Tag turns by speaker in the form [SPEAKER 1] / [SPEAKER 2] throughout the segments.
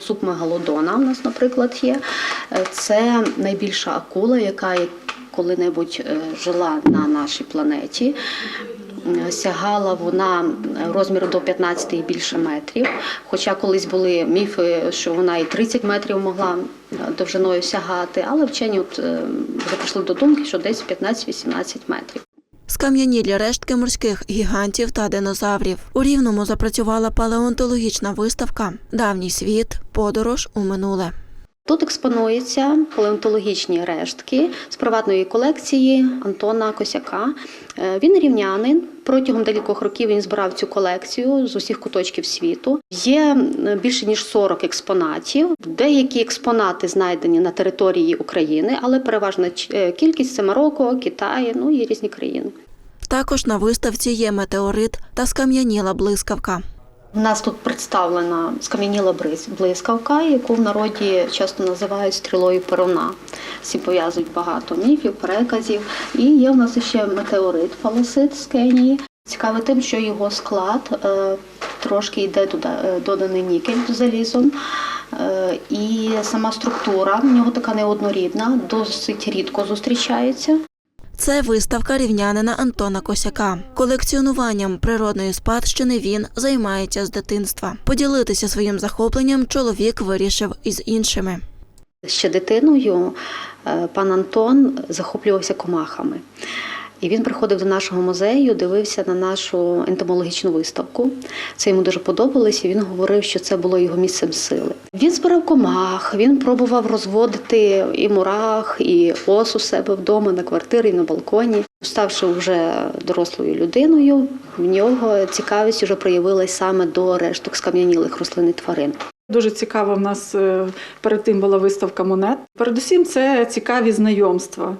[SPEAKER 1] Суп мегалодона у нас, наприклад, є. Е, Це найбільша акула, яка коли-небудь е, жила на нашій планеті. Е, Сягала вона розміру до 15 і більше метрів. Хоча колись були міфи, що вона і 30 метрів могла довжиною сягати, але вчені от, вже прийшли до думки, що десь 15-18 метрів.
[SPEAKER 2] Скам'янілі рештки морських гігантів та динозаврів. У Рівному запрацювала палеонтологічна виставка Давній світ. Подорож у минуле.
[SPEAKER 1] Тут експонуються палеонтологічні рештки з приватної колекції Антона Косяка. Е, Він рівнянин. Протягом декількох років він збирав цю колекцію з усіх куточків світу. Є е, більше ніж 40 експонатів. Деякі експонати знайдені на території України, але переважна е, кількість це Марокко, Китай, ну і різні країни.
[SPEAKER 2] Також на виставці є метеорит та скам'яніла блискавка.
[SPEAKER 1] У нас тут представлена скам'яніла блискавка, яку в народі часто називають стрілою перуна. Всі пов'язують багато міфів, переказів. І є в нас ще метеорит фалосит з Кенії. Цікаве тим, що його склад е, трошки йде е, доданий нікель з залізом. Е, і сама структура в нього така неоднорідна, досить рідко зустрічається.
[SPEAKER 2] Це виставка рівнянина Антона Косяка. Колекціонуванням природної спадщини він займається з дитинства. Поділитися своїм захопленням чоловік вирішив із іншими.
[SPEAKER 1] Ще дитиною е, пан Антон захоплювався комахами. І він приходив до нашого музею, дивився на нашу ентомологічну виставку. Це йому дуже подобалось, і він говорив, що це було його місцем сили. Він збирав комах, він пробував розводити і мурах, і ос у себе вдома, на квартирі, на балконі. Ставши вже дорослою людиною, в нього цікавість вже проявилась саме до решток скам'янілих рослин і тварин.
[SPEAKER 3] Дуже цікава в нас е, перед тим була виставка монет. Передусім, це цікаві знайомства.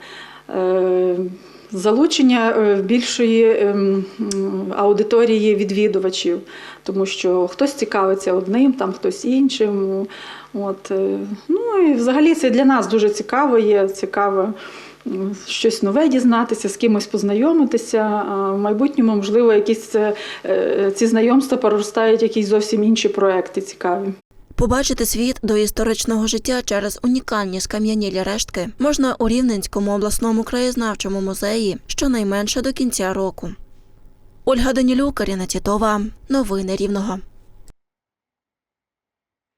[SPEAKER 3] Залучення е, більшої ем, аудиторії відвідувачів, тому що хтось цікавиться одним, там хтось іншим. От, е, ну і взагалі це для нас дуже цікаво є. Цікаво щось нове дізнатися, з кимось познайомитися. А в майбутньому, можливо, якісь е, ці знайомства переростають якісь зовсім інші проекти цікаві.
[SPEAKER 2] Побачити світ до історичного життя через унікальні скам'янілі рештки можна у Рівненському обласному краєзнавчому музеї щонайменше до кінця року. Ольга Данілюк, Каріна Тітова. Новини Рівного.